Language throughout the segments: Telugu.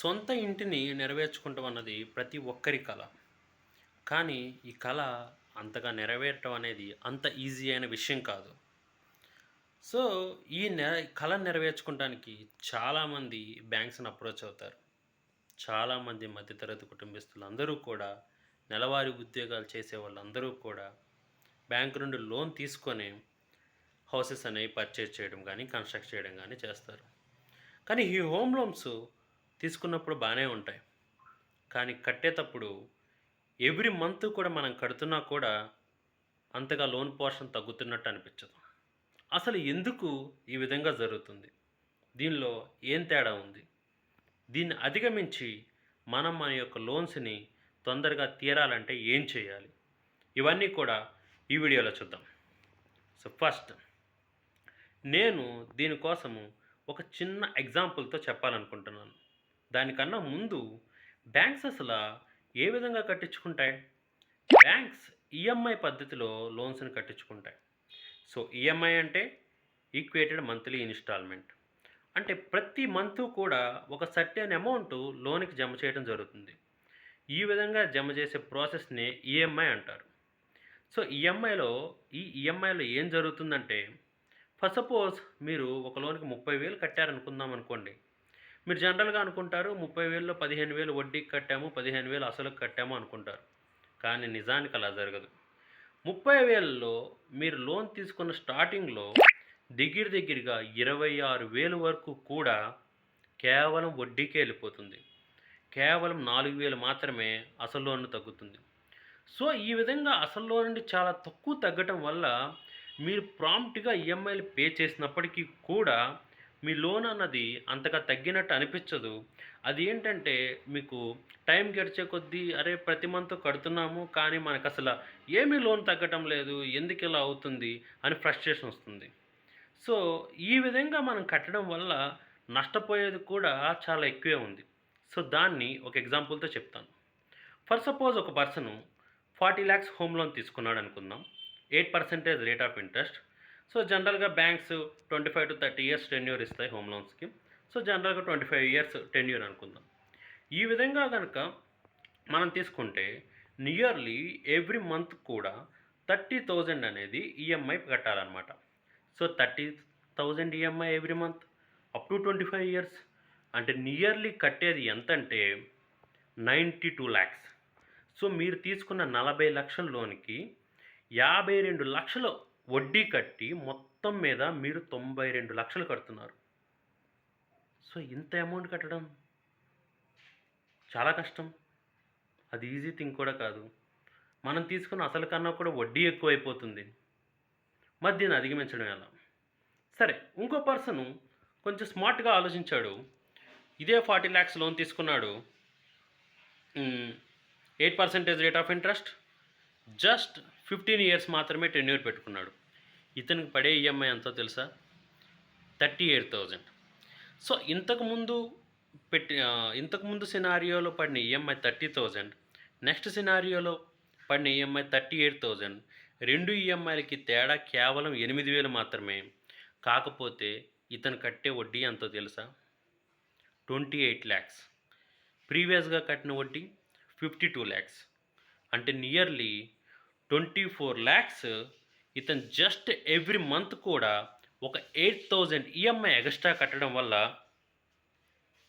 సొంత ఇంటిని నెరవేర్చుకుంటాం అన్నది ప్రతి ఒక్కరి కళ కానీ ఈ కళ అంతగా నెరవేరటం అనేది అంత ఈజీ అయిన విషయం కాదు. సో ఈ నె కళ నెరవేర్చుకోవడానికి చాలామంది బ్యాంక్స్ని అప్రోచ్ అవుతారు. చాలామంది మధ్యతరగతి కుటుంబస్తులు అందరూ కూడా నెలవారీ ఉద్యోగాలు చేసే వాళ్ళందరూ కూడా బ్యాంక్ నుండి లోన్ తీసుకొని హౌసెస్ అనేవి పర్చేజ్ చేయడం కానీ కన్స్ట్రక్ట్ చేయడం కానీ చేస్తారు. కానీ ఈ హోమ్ లోన్స్ తీసుకున్నప్పుడు బాగానే ఉంటాయి. కానీ కట్టేటప్పుడు ఎవ్రీ మంత్ కూడా మనం కడుతున్నా కూడా అంతగా లోన్ పోర్షన్ తగ్గుతున్నట్టు అనిపించదు. అసలు ఎందుకు ఈ విధంగా జరుగుతుంది? దీనిలో ఏం తేడా ఉంది? దీన్ని అధిగమించి మనం మన యొక్క లోన్స్ని తొందరగా తీరాలంటే ఏం చేయాలి? ఇవన్నీ కూడా ఈ వీడియోలో చూద్దాం. సో ఫస్ట్ నేను దీనికోసము ఒక చిన్న ఎగ్జాంపుల్తో చెప్పాలనుకుంటున్నాను. దానికన్నా ముందు బ్యాంక్స్ అసలు ఏ విధంగా కట్టించుకుంటాయి? బ్యాంక్స్ ఈఎంఐ పద్ధతిలో లోన్స్ని కట్టించుకుంటాయి. సో ఈఎంఐ అంటే ఈక్వేటెడ్ మంత్లీ ఇన్స్టాల్మెంట్. అంటే ప్రతి మంత్ కూడా ఒక సర్టెన్ అమౌంట్ లోన్కి జమ చేయడం జరుగుతుంది. ఈ విధంగా జమ చేసే ప్రాసెస్ని ఈఎంఐ అంటారు. సో ఈఎంఐలో ఈ ఈఎంఐలో ఏం జరుగుతుందంటే ఫస్ట్ సపోజ్ మీరు ఒక లోన్కి ముప్పై వేలు కట్టారనుకుందాం అనుకోండి. మీరు జనరల్గా అనుకుంటారు ముప్పై వేలలో పదిహేను వేలు వడ్డీకి కట్టాము పదిహేను వేలు అసలుకి కట్టాము అనుకుంటారు. కానీ నిజానికి అలా జరగదు. ముప్పై వేలలో మీరు లోన్ తీసుకున్న స్టార్టింగ్లో దగ్గర దగ్గరగా ఇరవై ఆరు వేలు వరకు కూడా కేవలం వడ్డీకే వెళ్ళిపోతుంది. కేవలం నాలుగు వేలు మాత్రమే అసలు లోన్ తగ్గుతుంది. సో ఈ విధంగా అసలు లోన్ నుండి చాలా తక్కువ తగ్గటం వల్ల మీరు ప్రాంప్ట్గా ఈఎంఐలు పే చేసినప్పటికీ కూడా మీ లోన్ అన్నది అంతగా తగ్గినట్టు అనిపించదు. అది ఏంటంటే మీకు టైం గడిచే కొద్దీ అరే ప్రతి మంత్ కడుతున్నాము కానీ మనకు అసలు ఏమీ లోన్ తగ్గటం లేదు ఎందుకు ఇలా అవుతుంది అని ఫ్రస్ట్రేషన్ వస్తుంది. సో ఈ విధంగా మనం కట్టడం వల్ల నష్టపోయేది కూడా చాలా ఎక్కువే ఉంది. సో దాన్ని ఒక ఎగ్జాంపుల్తో చెప్తాను. ఫర్ సపోజ్ ఒక person forty lakhs home loan తీసుకున్నాడు అనుకుందాం eight percentage rate of interest. So జనరల్గా banks twenty five to thirty years tenure ఇస్తాయి హోమ్ లోన్స్కి. సో జనరల్గా ట్వంటీ ఫైవ్ ఇయర్స్ టెన్యూర్ అనుకుందాం. ఈ విధంగా కనుక మనం తీసుకుంటే నియర్లీ ఎవ్రీ మంత్ కూడా థర్టీ థౌజండ్ అనేది EMI కట్టాలన్నమాట. So thirty thousand EMI every month up to twenty five years. అంటే నియర్లీ కట్టేది ఎంత అంటే నైంటీ టూ ల్యాక్స్. సో మీరు తీసుకున్న నలభై లక్షల లోన్కి యాభై రెండు లక్షలు వడ్డీ కట్టి మొత్తం మీద మీరు తొంభై రెండు లక్షలు కడుతున్నారు. సో ఇంత అమౌంట్ కట్టడం చాలా కష్టం. అది ఈజీ థింగ్ కూడా కాదు. మనం తీసుకున్న అసలు కన్నా కూడా వడ్డీ ఎక్కువైపోతుంది. మరి అధిగమించడం ఎలా? సరే ఇంకో పర్సన్ కొంచెం స్మార్ట్గా ఆలోచించాడు. ఇదే ఫార్టీ ల్యాక్స్ లోన్ తీసుకున్నాడు. Eight percentage rate of interest just fifteen years మాత్రమే టెన్యూర్ పెట్టుకున్నాడు. ఇతనికి పడే ఈఎంఐ ఎంతో తెలుసా? Thirty eight thousand. సో ఇంతకుముందు పెట్టి ఇంతకుముందు సినారియోలో పడిన ఈఎంఐ థర్టీ థౌజండ్ నెక్స్ట్ సినారియోలో పడిన ఈఎంఐ థర్టీ ఎయిట్ థౌజండ్. రెండు ఈఎంఐలకి తేడా కేవలం ఎనిమిది వేలు మాత్రమే. కాకపోతే ఇతను కట్టే వడ్డీ ఎంతో తెలుసా? Twenty eight lakhs. ప్రీవియస్గా కట్టిన వడ్డీ ఫిఫ్టీ టూ ల్యాక్స్. అంటే నియర్లీ ట్వంటీ ఫోర్ ల్యాక్స్ ఇతను జస్ట్ ఎవ్రీ మంత్ కూడా ఒక ఎయిట్ థౌజండ్ ఈఎంఐ ఎక్స్ట్రా కట్టడం వల్ల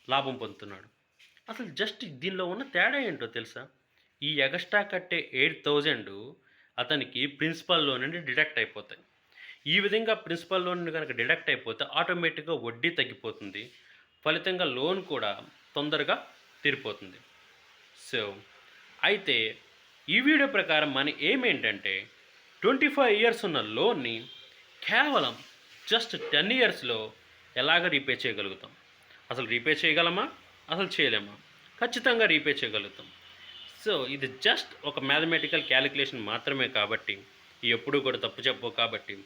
లాభం పొందుతున్నాడు. అసలు జస్ట్ దీనిలో ఉన్న తేడా ఏంటో తెలుసా? ఈ ఎక్స్ట్రా కట్టే ఎయిట్ థౌజండ్ అతనికి ప్రిన్సిపల్ లోన్ నుండి డిడక్ట్ అయిపోతాయి. ఈ విధంగా ప్రిన్సిపల్ లోన్ కనుక డిడక్ట్ అయిపోతే ఆటోమేటిక్గా వడ్డీ తగ్గిపోతుంది. ఫలితంగా లోన్ కూడా తొందరగా తీరిపోతుంది. సో అయితే ఈ వీడియో ప్రకారం మన ఏమేంటంటే ట్వంటీ ఫైవ్ ఇయర్స్ ఉన్న లోన్ని కేవలం జస్ట్ టెన్ ఇయర్స్లో ఎలాగ రీపే చేయగలుగుతాం? అసలు రీపే చేయగలమా? అసలు చేయలేమా? ఖచ్చితంగా రీపే చేయగలుగుతాం. సో ఇది జస్ట్ ఒక మ్యాథమెటికల్ క్యాలిక్యులేషన్ మాత్రమే కాబట్టి ఎప్పుడూ కూడా తప్పు చెప్పవు కాబట్టి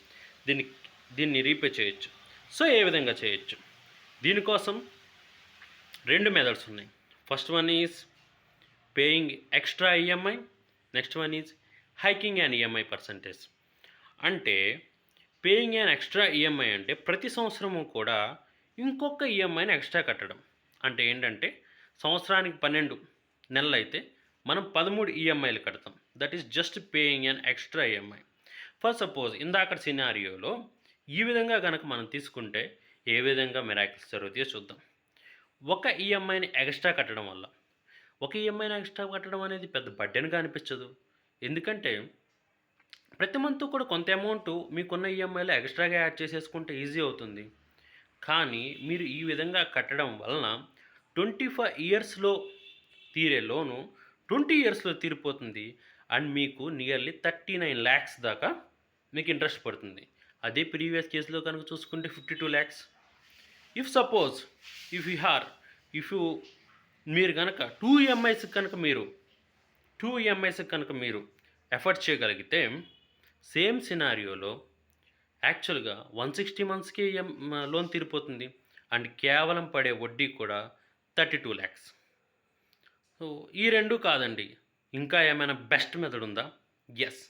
దీన్ని దీన్ని రీపే చేయొచ్చు. సో ఏ విధంగా చేయొచ్చు? దీనికోసం రెండు మెథడ్స్ ఉన్నాయి. First one is paying extra EMI next one is hiking and EMI percentage. అంటే పేయింగ్ అండ్ ఎక్స్ట్రా ఈఎంఐ అంటే ప్రతి సంవత్సరము కూడా ఇంకొక ఈఎంఐని ఎక్స్ట్రా కట్టడం. అంటే ఏంటంటే సంవత్సరానికి పన్నెండు నెలలు అయితే మనం పదమూడు ఈఎంఐలు కడతాం. That is just paying and extra EMI for suppose ఇందాక సినారియోలో ఈ విధంగా కనుక మనం తీసుకుంటే ఏ విధంగా మిరాకిల్స్ జరుగుతాయో చూద్దాం. ఒక ఈఎంఐని ఎక్స్ట్రా కట్టడం వల్ల ఒక ఈఎంఐని ఎక్స్ట్రా కట్టడం అనేది పెద్ద బడ్డెన్గా అనిపించదు. ఎందుకంటే ప్రతి మంత్ కూడా కొంత అమౌంట్ మీకున్న ఈఎంఐలో ఎక్స్ట్రాగా యాడ్ చేసేసుకుంటే ఈజీ అవుతుంది. కానీ మీరు ఈ విధంగా కట్టడం వలన ట్వంటీ ఫైవ్ ఇయర్స్లో తీరే లోను ట్వంటీ ఇయర్స్లో తీరిపోతుంది. అండ్ మీకు నియర్లీ థర్టీ నైన్ ల్యాక్స్ దాకా మీకు ఇంట్రెస్ట్ పడుతుంది. అదే ప్రీవియస్ కేసులో కనుక చూసుకుంటే fifty two lakhs. If suppose if you or if you మీరు కనుక టూ ఈఎంఐస్ కనుక మీరు టూ ఈఎంఐస్ కనుక మీరు ఎఫర్ట్ చేయగలిగితే సేమ్ సినారియోలో యాక్చువల్గా వన్ సిక్స్టీ మంత్స్కి లోన్ తీరిపోతుంది. అండ్ కేవలం పడే వడ్డీ కూడా థర్టీ టూ ల్యాక్స్. సో ఈ రెండు కాదండి. ఇంకా ఏమైనా బెస్ట్ మెథడ్ ఉందా? Yes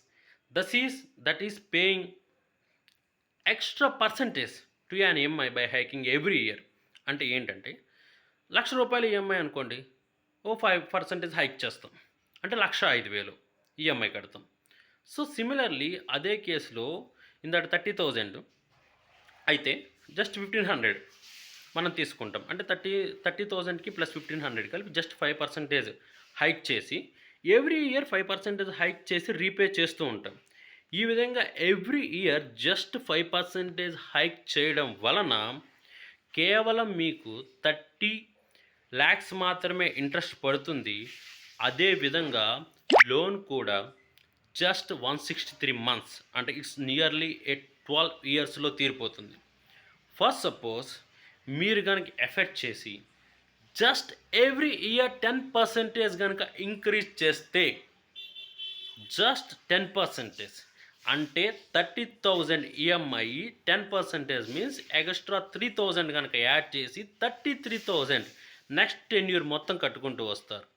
this is that is paying extra percentage to an EMI by hiking every year అంటే ఏంటంటే లక్ష రూపాయలు ఈఎంఐ అనుకోండి ఓ ఫైవ్ పర్సెంటేజ్ హైక్ చేస్తాం. అంటే లక్ష ఐదు వేలు. ఈఎంఐ కడతాం. సో సిమిలర్లీ అదే కేసులో ఇందాక థర్టీ థౌజండ్. అయితే జస్ట్ ఫిఫ్టీన్ హండ్రెడ్ మనం తీసుకుంటాం. అంటే థర్టీ థర్టీ థౌజండ్కి ప్లస్ ఫిఫ్టీన్ హండ్రెడ్ కలిపి జస్ట్ ఫైవ్ పర్సెంటేజ్ హైక్ చేసి every year five percentage hike చేసి రీపే చేస్తూ ఉంటాం. ఈ విధంగా every year just five percentage hike చేయడం వలన కేవలం మీకు థర్టీ ల్యాక్స్ మాత్రమే ఇంట్రెస్ట్ పడుతుంది. అదే విధంగా లోన్ కూడా just one sixty three months అంటే ఇట్స్ నియర్లీ ఏ ట్వెల్వ్ ఇయర్స్లో తీరిపోతుంది. ఫస్ట్ సపోజ్ మీరు కనుక ఎఫెక్ట్ చేసి just every year ten percentage కనుక ఇంక్రీజ్ చేస్తే జస్ట్ టెన్ పర్సెంటేజ్ అంటే thirty thousand EMI ten percentage means extra three thousand కనుక యాడ్ చేసి thirty three thousand next ten year మొత్తం కట్టుకుంటూ వస్తారు.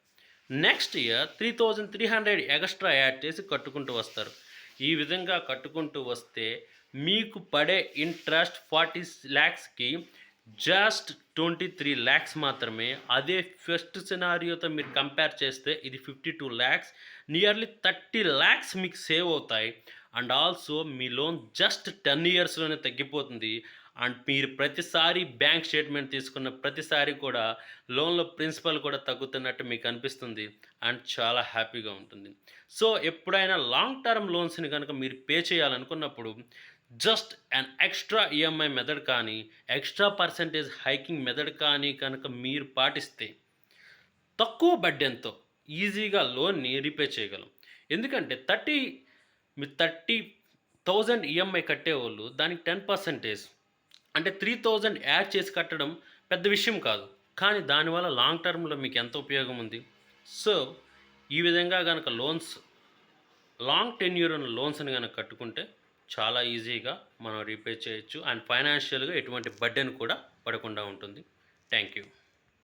Next year three thousand three hundred extra add చేసి కట్టుకుంటూ వస్తారు. ఈ విధంగా కట్టుకుంటూ వస్తే మీకు పడే ఇంట్రెస్ట్ ఫార్టీ ల్యాక్స్కి జస్ట్ ట్వంటీ త్రీ ల్యాక్స్ మాత్రమే. అదే ఫస్ట్ సినారియోతో మీరు కంపేర్ చేస్తే ఇది fifty two lakhs nearly thirty lakhs మీకు సేవ్ అవుతాయి. అండ్ ఆల్సో మీ లోన్ జస్ట్ టెన్ ఇయర్స్లోనే తగ్గిపోతుంది. అండ్ మీరు ప్రతిసారి బ్యాంక్ స్టేట్మెంట్ తీసుకున్న ప్రతిసారి కూడా లోన్లో ప్రిన్సిపల్ కూడా తగ్గుతున్నట్టు మీకు అనిపిస్తుంది అండ్ చాలా హ్యాపీగా ఉంటుంది. సో ఎప్పుడైనా లాంగ్ టర్మ్ లోన్స్ని కనుక మీరు పే చేయాలనుకున్నప్పుడు just and extra EMI method కానీ ఎక్స్ట్రా పర్సంటేజ్ హైకింగ్ మెథడ్ కానీ కనుక మీరు పాటిస్తే తక్కువ బడ్డెంతో ఈజీగా లోన్ని రీపే చేయగలం. ఎందుకంటే థర్టీ మీ థర్టీ థౌజండ్ ఈఎంఐ కట్టేవాళ్ళు దానికి టెన్ పర్సెంటేజ్ అంటే త్రీ థౌజండ్ యాడ్ చేసి కట్టడం పెద్ద విషయం కాదు. కానీ దానివల్ల లాంగ్ టర్మ్లో మీకు ఎంత ఉపయోగం ఉంది? సో ఈ విధంగా కనుక లోన్స్ లాంగ్ టెన్యూర్ ఉన్న లోన్స్ని కనుక కట్టుకుంటే చాలా ఈజీగా మనం రీపే చేయొచ్చు. అండ్ ఫైనాన్షియల్గా ఎటువంటి బడ్డెన్ కూడా పడకుండా ఉంటుంది. Thank you